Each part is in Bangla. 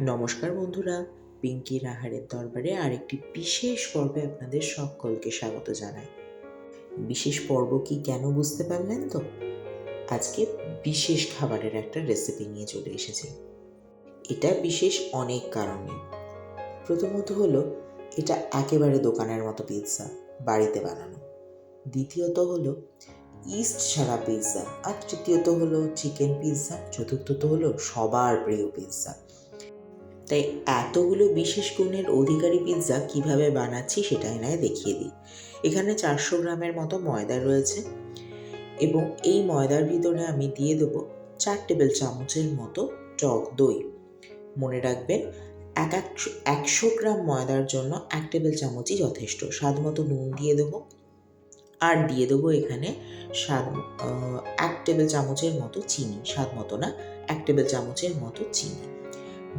নমস্কার বন্ধুরা পিঙ্কির আহারের দরবারে আরেকটি বিশেষ পর্বে আপনাদের সকলকে স্বাগত জানাই। বিশেষ পর্ব কি কেন বুঝতে পারলেন তো? আজকে বিশেষ খাবারের একটা রেসিপি নিয়ে চলে এসেছি। এটা বিশেষ অনেক কারণে। প্রথমত হলো, এটা একেবারে দোকানের মতো পিৎজা বাড়িতে বানানো। দ্বিতীয়ত হলো ইস্ট ছাড়া পিৎজা আর তৃতীয়ত হলো চিকেন পিৎজা চতুর্থত হলো সবার প্রিয় পিৎজা তাই এতগুলো বিশেষ গুণের অধিকারী পিৎজা কীভাবে বানাচ্ছি সেটাই নয় দেখিয়ে দিই। এখানে চারশো গ্রামের মতো ময়দা রয়েছে এবং এই ময়দার ভিতরে আমি দিয়ে দেবো চার টেবিল চামচের মতো টক দই। মনে রাখবেন, এক একশো একশো গ্রাম ময়দার জন্য এক টেবিল চামচই যথেষ্ট। স্বাদ মতো নুন দিয়ে দেবো আর দিয়ে দেবো এখানে স্বাদ এক টেবিল চামচের মতো চিনি। স্বাদ মতো না, এক টেবিল চামচের মতো চিনি।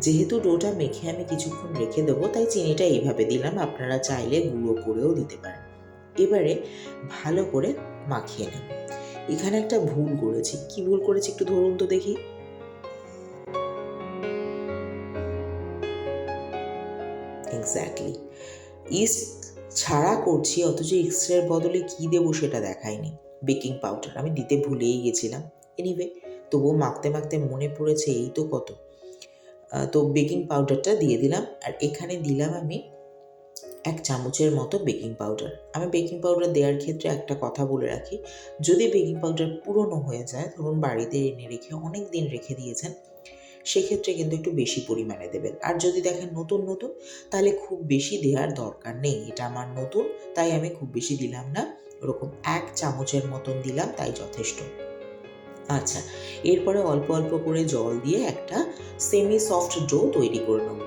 যেহেতু ডোটা মেখে আমি কিছুক্ষণ রেখে দেবো, তাই চিনিটা এইভাবে দিলাম। আপনারা চাইলে গুঁড়ো করেও দিতে পারেন। এবারে ভালো করে মাখিয়ে নেব এখানে একটা ভুল করেছি। কি ভুল করেছি একটু ধরুন তো দেখি। এক্স্যাক্টলি ইস্ট ছাড়া করছি, অথচ ইস্টের বদলে কি দেবো সেটা দেখায়নি। Baking powder. আমি দিতে ভুলেই গেছিলাম। এনিওয়ে তবুও মাখতে মাখতে মনে পড়েছে, এই তো কত। তো বেকিং পাউডারটা দিয়ে দিলাম। আর এখানে দিলাম আমি এক চামচের মতো বেকিং পাউডার আমি বেকিং পাউডার দেওয়ার ক্ষেত্রে একটা কথা বলে রাখি, যদি বেকিং পাউডার পুরনো হয়ে যায়, ধরুন বাড়িতে এনে রেখে অনেক দিন রেখে দিয়েছেন, সেক্ষেত্রে কিন্তু একটু বেশি পরিমাণে দেবেন। আর যদি দেখেন নতুন নতুন, তাহলে খুব বেশি দেওয়ার দরকার নেই। এটা আমার নতুন, তাই আমি খুব বেশি দিলাম না। ওরকম এক চামচের মতন দিলাম, তাই যথেষ্ট। আচ্ছা এরপরে অল্প অল্প করে জল দিয়ে একটা সেমি সফট ডো তৈরি করে নেব।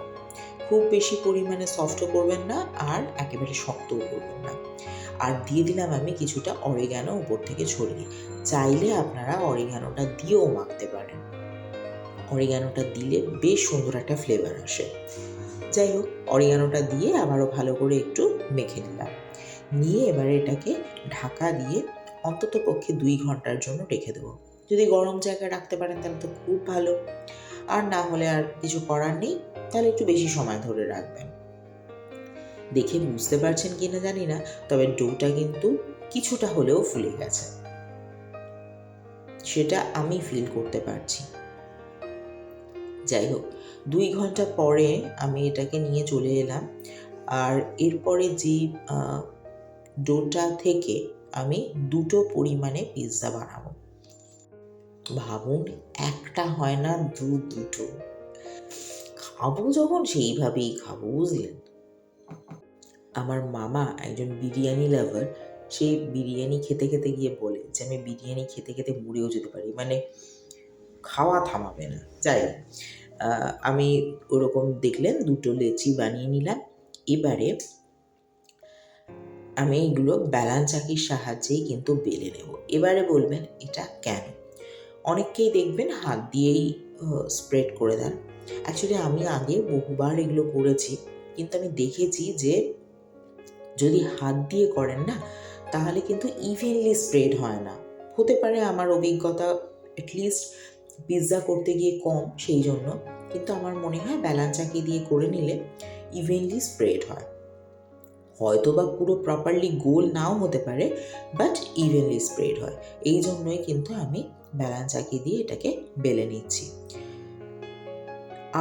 খুব বেশি পরিমাণে সফটও করবেন না আর একেবারে শক্তও করবেন না। আর দিয়ে দিলাম আমি কিছুটা অরিগানো উপর থেকে ছড়িয়ে। চাইলে আপনারা অরিগানোটা দিয়েও মাখতে পারেন। অরিগানোটা দিলে বেশ সুন্দর একটা ফ্লেভার আসে। যাই হোক অরিগানোটা দিয়ে আবারও ভালো করে একটু মেখে নিলাম। নিয়ে এবারে এটাকে ঢাকা দিয়ে অন্তত পক্ষে দুই ঘণ্টার জন্য রেখে দেবো। যদি গরম জায়গায় রাখতে পারেন, তাহলে তো খুব ভালো। আর না হলে আর কিছু করার নেই, তাহলে একটু বেশি সময় ধরে রাখবেন। দেখে বুঝতে পারছেন কিনা জানি না, তবে ডোটা কিন্তু কিছুটা হলেও ফুলে গেছে। সেটা আমি ফিল করতে পারছি। যাই হোক, দুই ঘণ্টা পরে আমি এটাকে নিয়ে চলে এলাম। আর এরপরে যে ডোটা থেকে আমি দুটো পরিমাণে পিৎজা বানাবো। ভাবুন, একটা হয় না, দু, দুটো। খাব যখন, সেইভাবেই খাব, বুঝলেন? আমার মামা একজন বিরিয়ানি লাভার সেই বিরিয়ানি খেতে খেতে গিয়ে বলে যে, আমি বিরিয়ানি খেতে খেতে মরেও যেতে পারি। মানে খাওয়া থামাবে না। যাই আমি ওরকম দেখলেন, দুটো লেচি বানিয়ে নিলাম। এবারে আমি এগুলো ব্যালান চাকির সাহায্যেই কিন্তু বেলে নেব। এবারে বলবেন, এটা কেন? অনেককেই দেখবেন হাত দিয়েই স্প্রেড করে দেন। অ্যাকচুয়ালি আমি আগে বহুবার এগুলো করেছি। কিন্তু আমি দেখেছি যে, যদি হাত দিয়ে করেন না, তাহলে কিন্তু ইভেনলি স্প্রেড হয় না। হতে পারে আমার অভিজ্ঞতা অ্যাটলিস্ট পিৎজা করতে গিয়ে কম, সেই জন্য। কিন্তু আমার মনে হয় ব্যালান চাকি দিয়ে করে নিলে ইভেনলি স্প্রেড হয়। হয়তো বা পুরো প্রপারলি গোল নাও হতে পারে বাট ইভেনলি স্প্রেড হয়। এই জন্যই কিন্তু আমি ব্যালান চাকি দিয়ে এটাকে বেলে নিচ্ছি।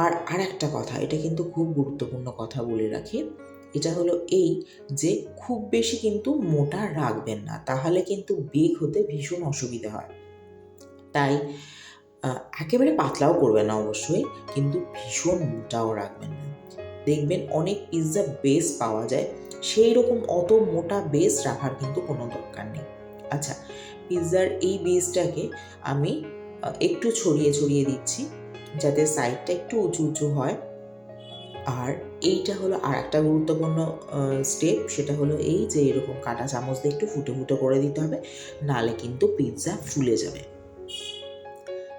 আর আর একটা কথা, এটা কিন্তু খুব গুরুত্বপূর্ণ কথা বলে রাখি, এটা হলো এই যে খুব বেশি কিন্তু মোটা রাখবেন না, তাহলে কিন্তু বেগ হতে ভীষণ অসুবিধা হয়। তাই একেবারে পাতলাও করবেন না অবশ্যই, কিন্তু ভীষণ মোটাও রাখবেন না। দেখবেন অনেক পিৎজা বেস পাওয়া যায় সেই রকম অত মোটা বেস রাখার কিন্তু কোনো দরকার নেই। আচ্ছা পিৎজার এই বেসটাকে আমি একটু ছড়িয়ে ছড়িয়ে দিচ্ছি, যাতে সাইডটা একটু উঁচু উঁচু হয়। আর এইটা হলো আর একটা গুরুত্বপূর্ণ স্টেপ সেটা হলো এই যে এরকম কাঁটা চামচ দিয়ে একটু ফুটো ফুটো করে দিতে হবে, নালে কিন্তু পিৎজা ফুলে যাবে।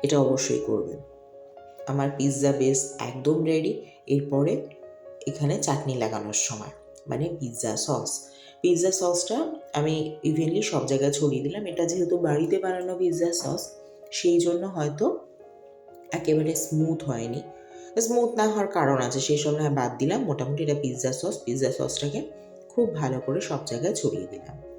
এটা অবশ্যই করবেন। আমার পিৎজা বেস একদম রেডি এরপরে এখানে চাটনি লাগানোর সময় মানে পিৎজা সস পিৎজা সসটা আমি ইভেনলি সব জায়গায় ছড়িয়ে দিলাম। এটা যেহেতু বাড়িতে বানানো পিৎজা সস সেই জন্য হয়তো একেবারে স্মুথ হয়নি। স্মুথ না হওয়ার কারণ আছে, সেই সময় বাদ দিলাম। মোটামুটি এটা পিৎজা সস পিৎজা সসটাকে খুব ভালো করে সব জায়গায় ছড়িয়ে দিলাম।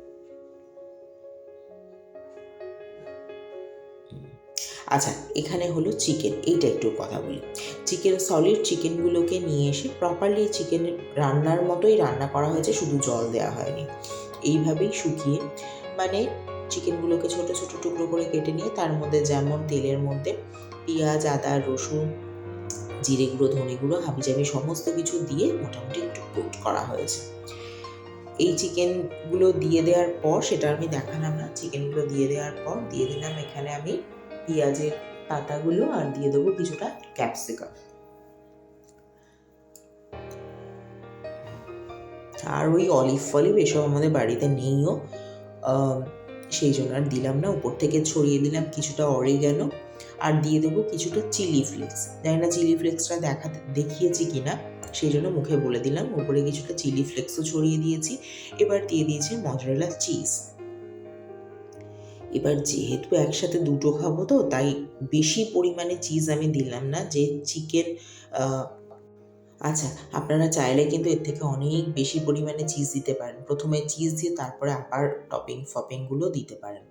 আচ্ছা এখানে হলো চিকেন, এইটা একটু কথা বলি। চিকেন সলিড চিকেনগুলোকে নিয়ে এসে প্রপারলি চিকেন রান্নার মতোই রান্না করা হয়েছে, শুধু জল দেওয়া হয়নি। এইভাবেই শুকিয়ে মানে চিকেনগুলোকে ছোট ছোট টুকরো করে কেটে নিয়ে, তার মধ্যে যেমন তেলের মধ্যে পেঁয়াজ, আদা, রসুন, জিরে গুঁড়ো, ধনে গুঁড়ো, হাবিজাবি সমস্ত কিছু দিয়ে মোটামুটি একটু কুক করা হয়েছে। এই চিকেনগুলো দিয়ে দেওয়ার পর, সেটা আমি দেখালাম না, চিকেনগুলো দিয়ে দেওয়ার পর, দিয়ে দিলাম এখানে আমি পেঁয়াজের পাতাগুলো আর দিয়ে দেবো কিছুটা ক্যাপসিকাম আর ওই অলিভ ফলিভ এসব আমাদের বাড়িতে নেইও। সেই জন্য আর দিলাম না, উপর থেকে ছড়িয়ে দিলাম কিছুটা অরিগ্যানো আর দিয়ে দেবো কিছুটা চিলি ফ্লেক্স জানি না চিলি ফ্লেক্সটা দেখা, দেখিয়েছি কিনা সেই জন্য মুখে বলে দিলাম। উপরে কিছুটা চিলি ফ্লেক্সও ছড়িয়ে দিয়েছি। এবার দিয়ে দিয়েছি মজরেলা চিজ এবার যেহেতু একসাথে দুটো খাব তো, তাই বেশি পরিমাণে চিজ আমি দিলাম না, যে চিকেন আচ্ছা আপনারা চাইলে কিন্তু এর থেকে অনেক বেশি পরিমাণে চিজ দিতে পারেন। প্রথমে চিজ দিয়ে তারপরে আবার টপিং ফপিংগুলো দিতে পারেন।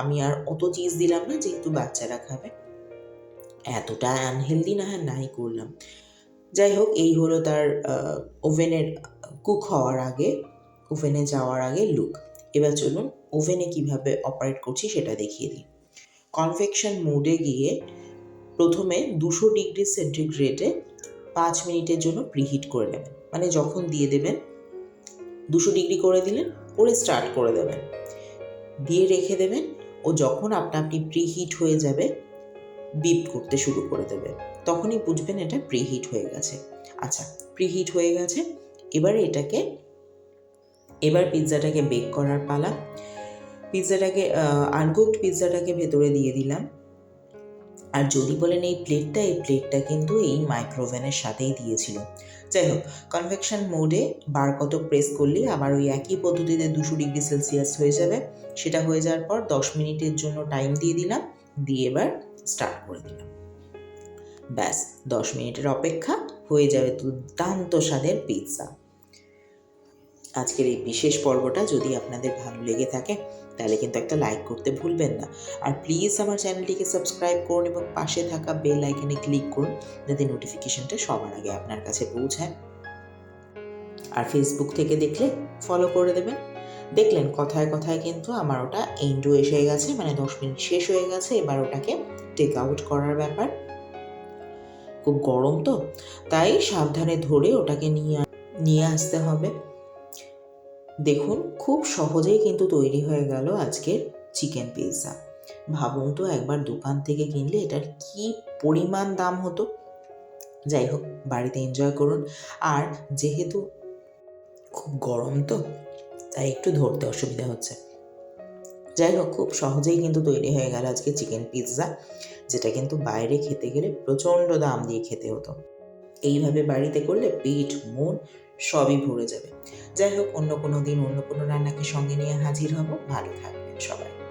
আমি আর অত চিজ দিলাম না, যেহেতু বাচ্চারা খাবে। এতটা আনহেলদি না হ্যাঁ নাই করলাম। যাই হোক, এই হলো তার ওভেনের কুক হওয়ার আগে ওভেনে যাওয়ার আগে লুক এবার চলুন ওভেনে কীভাবে অপারেট করছি সেটা দেখিয়ে দিই। কনভেকশন মোডে গিয়ে প্রথমে দুশো ডিগ্রি সেন্টিগ্রেডে পাঁচ মিনিটের জন্য প্রিহিট করে নেবেন। মানে যখন দিয়ে দেবেন, দুশো ডিগ্রি করে দিলেন করে স্টার্ট করে দেবেন। দিয়ে রেখে দেবেন, ও যখন আপনা আপনি প্রিহিট হয়ে যাবে বিপ করতে শুরু করে দেবে। তখনই বুঝবেন এটা প্রিহিট হয়ে গেছে। আচ্ছা প্রিহিট হয়ে গেছে, এবারে এটাকে, এবার পিৎজাটাকে বেক করার পালা। পিৎজাটাকে আনকুকড পিৎজাটাকে ভেতরে দিয়ে দিলাম। আর যদি বলেন এই প্লেটটা এই প্লেটটা কিন্তু এই মাইক্রোওভেনের সাথেই দিয়েছিল। যাই হোক কনভেকশন মোডে বার কত প্রেস করলেই আবার ওই একই পদ্ধতিতে দুশো ডিগ্রি সেলসিয়াস হয়ে যাবে। সেটা হয়ে যাওয়ার পর দশ মিনিটের জন্য টাইম দিয়ে দিলাম, দিয়ে এবার স্টার্ট করে দিলাম। ব্যাস, দশ মিনিটের অপেক্ষা হয়ে যাবে দুর্দান্ত স্বাদের পিৎজা আজকের এই বিশেষ পর্বটা যদি আপনাদের ভালো লেগে থাকে, তাহলে কিন্তু একটা লাইক করতে ভুলবেন না। আর প্লিজ আমার চ্যানেলটিকে সাবস্ক্রাইব করুন এবং পাশে থাকা বেল আইকনে ক্লিক করুন, যাতে নোটিফিকেশনটা সবার আগে আপনার কাছে পৌঁছায়। আর ফেসবুক থেকে দেখলে ফলো করে দেবেন। দেখলেন কথায় কথায় কিন্তু আমার ওটা এন্ডও এসে গেছে মানে দশ মিনিট শেষ হয়ে গেছে, এবার ওটাকে টেক আউট করার ব্যাপার। খুব গরম তো, তাই সাবধানে ধরে ওটাকে নিয়ে নিয়ে আসতে হবে। দেখুন, খুব সহজেই কিন্তু তৈরি হয়ে গেল আজকের চিকেন পিৎজা। ভাবুন তো একবার দোকান থেকে কিনলে এটার কি পরিমাণ দাম হতো। যাই হোক, বাড়িতে এনজয় করুন। আর যেহেতু খুব গরম তো, তাই একটু ধরতে অসুবিধা হচ্ছে। যাই হোক, খুব সহজেই কিন্তু তৈরি হয়ে গেল আজকে চিকেন পিৎজা, যেটা কিন্তু বাইরে খেতে গেলে প্রচণ্ড দাম দিয়ে খেতে হতো। এইভাবে বাড়িতে করলে পেট, মন সবই ভরে যাবে। যাই হোক, অন্য কোনো দিন অন্য কোনো রান্নাকে সঙ্গে নিয়ে হাজির হব। ভালো থাকবেন সবাই।